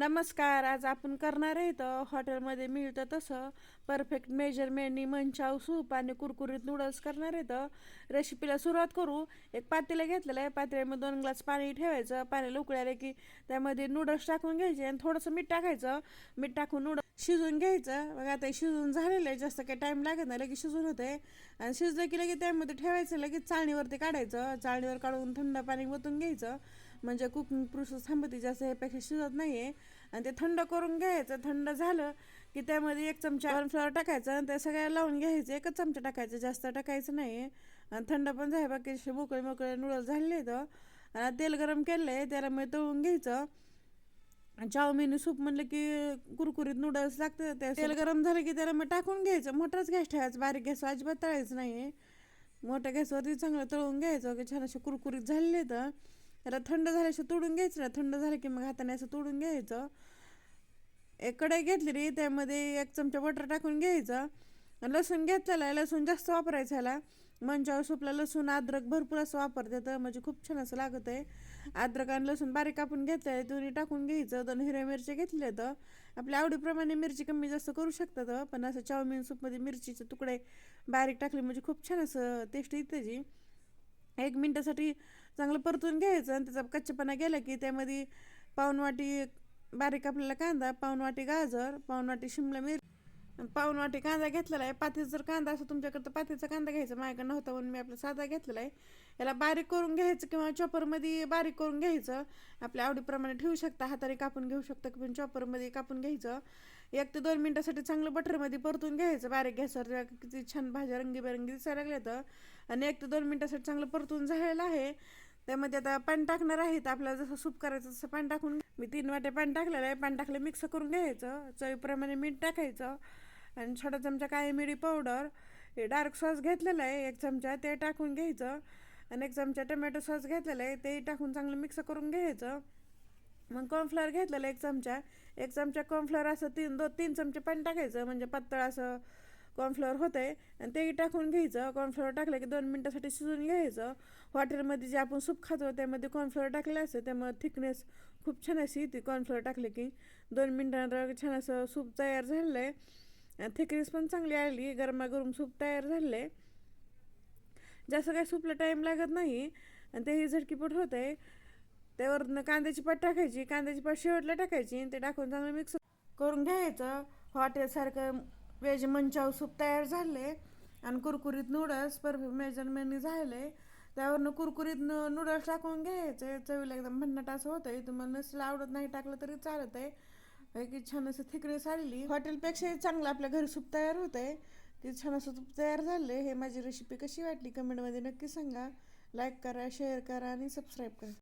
नमस्कार आज आपण करणार आहे तर हॉटेलमध्ये मिळतं तसं. परफेक्ट मेजरमेंटनी मंचाव सूप आणि कुरकुरीत नूडल्स करणार आहे तर रेसिपीला सुरुवात करू. एक पातेलं घेतलेलं आहे. पातेल्यामध्ये दोन ग्लास पाणी ठेवायचं. पाणी उकळायला की त्यामध्ये नूडल्स टाकून घ्यायचे आणि थोडंसं मीठ टाकायचं. मीठ टाकून नूडल्स शिजून घ्यायचं. मग आता शिजून झालेलं आहे. जास्त काही टाईम लागत नाही. लगेच शिजून होते. आणि शिजलं की लगेच त्यामध्ये ठेवायचं. लगेच चाळणीवरती काढायचं. चाळणीवर काढून थंड पाणी ओतून घ्यायचं. म्हणजे कुकिंग प्रोसेस थांबती जास्त ह्यापेक्षा शिजत नाही आहे आणि ते थंड करून घ्यायचं थंड झालं की त्यामध्ये एक चमचा कॉर्नफ्लॉवर टाकायचं आणि ते सगळ्या लावून घ्यायचं. एकच चमचा टाकायचं जास्त टाकायचं नाही आणि थंड पण झाले बाकी मोकळे मोकळे नूडल्स झालेले तर हो. आणि तेल गरम केलं आहे त्याला मग तळून घ्यायचं. चाऊमिन सूप म्हणलं की कुरकुरीत नूडल्स लागतं ते तेल गरम झालं की त्याला मग टाकून घ्यायचं. मोठाच गॅस ठेवायचं बारीक गॅस अजिबात तळायचं नाही मोठ्या गॅसवरती चांगलं तळून घ्यायचं की छान असे कुरकुरीत झालेले तर त्याला थंड झाल्याशी तोडून घ्यायचं ना थंड झालं की मग हाताने असं तोडून घ्यायचं. एक कढई घेतली रे त्यामध्ये एक चमचा बटर टाकून घ्यायचं. लसूण घेतलेला आहे लसूण जास्त वापरायचं ह्याला. मंचावर सोपला लसूण अद्रक भरपूर असं वापरतात म्हणजे खूप छान असं लागत आहे अद्रक आणि लसूण बारीक कापून घेतलं आहे दोन्ही टाकून घ्यायचं. दोन हिरव्या मिरच्या घेतल्या तर आपल्या आवडीप्रमाणे मिरची कमी जास्त करू शकतात पण असं चाऊमिन सूपमध्ये मिरचीचे तुकडे बारीक टाकले म्हणजे खूप छान असं टेस्ट येते जी. एक मिनटासाठी चांगलं परतून घ्यायचं आणि त्याचा कच्चेपणा गेला की त्यामध्ये पावनवाटी बारीक आपल्याला कांदा पाऊन वाटी गाजर पाऊन वाटी शिमला मिरची पाऊन वाटी कांदा घेतलेला आहे. पातीचा जर कांदा असं तुमच्याकडं तर पातीचा कांदा घ्यायचा. माझ्याकडे नव्हता म्हणून मी आपला साधा घेतलेला आहे. याला बारीक करून घ्यायचं किंवा चॉपरमध्ये बारीक करून घ्यायचं. आपल्या आवडीप्रमाणे ठेवू शकता. हाताने कापून घेऊ शकता किंवा चॉपरमध्ये कापून घ्यायचं. एक ते दोन मिनटासाठी चांगलं बटरमध्ये परतून घ्यायचं बारीक गॅसवर किती छान भाज्या रंगीबेरंगी दिसायला लागल्या तर आणि एक ते दोन मिनटासाठी चांगलं परतून झालेलं आहे. त्यामध्ये आता पाणी टाकणार आहे तर आपल्याला जसं सूप करायचं तसं पाणी टाकून मी तीन वाटे पाणी टाकलेलं आहे. पाणी टाकलं मिक्स करून घ्यायचं. चवीप्रमाणे मीठ टाकायचं. आणि छोटा चमचा काळी मिरी पावडर हे डार्क सॉस घेतलेलं आहे एक चमचा ते टाकून घ्यायचं. आणि एक चमचा टमॅटो सॉस घेतलेला आहे तेही टाकून चांगलं मिक्स करून घ्यायचं. मग कॉर्नफ्लॉवर घेतलेलं एक चमचा. एक चमचा कॉर्नफ्लॉवर असं तीन दोन तीन चमचे पाणी टाकायचं म्हणजे पातळ असं कॉर्नफ्लॉवर होते आणि तेही टाकून घ्यायचं. कॉर्नफ्लॉवर टाकलं की दोन मिनटासाठी शिजून घ्यायचं. हॉटेलमध्ये जे आपण सूप खातो त्यामध्ये कॉर्नफ्लॉवर टाकलं असतं. त्यामुळे थिकनेस खूप छान अशी ती कॉर्नफ्लॉवर टाकले की. दोन मिनटानंतर छान असं सूप तयार झालेलं आहे थिकनेस पण चांगली आली. गरमागरम सूप तयार झालेलं आहे जास्त काय सूपला टाईम लागत नाही. आणि तेही झटकीपट होत आहे त्यावरनं कांद्याची पात टाकायची कांद्याची पात शेवटला टाकायची ते टाकून चांगलं मिक्स करून घ्यायचं. हॉटेलसारखं व्हेज मंचाव सूप तयार झाले आणि कुरकुरीत नूडल्स परफेक्ट मेजरमेंटनी झाले त्यावरनं कुरकुरीत नूडल्स टाकून घ्यायचे चवीला एकदम भन्नाट असं होतं आहे तुम्हाला नसलं आवडत नाही टाकलं तरी चालत आहे की छान असं थिकनेस आलेली. हॉटेलपेक्षाही चांगलं आपल्या घरी सूप तयार होतं आहे ते छान असं सूप तयार झाले हे माझी रेसिपी कशी वाटली? कमेंटमध्ये नक्की सांगा. लाईक करा शेअर करा आणि सबस्क्राईब करा.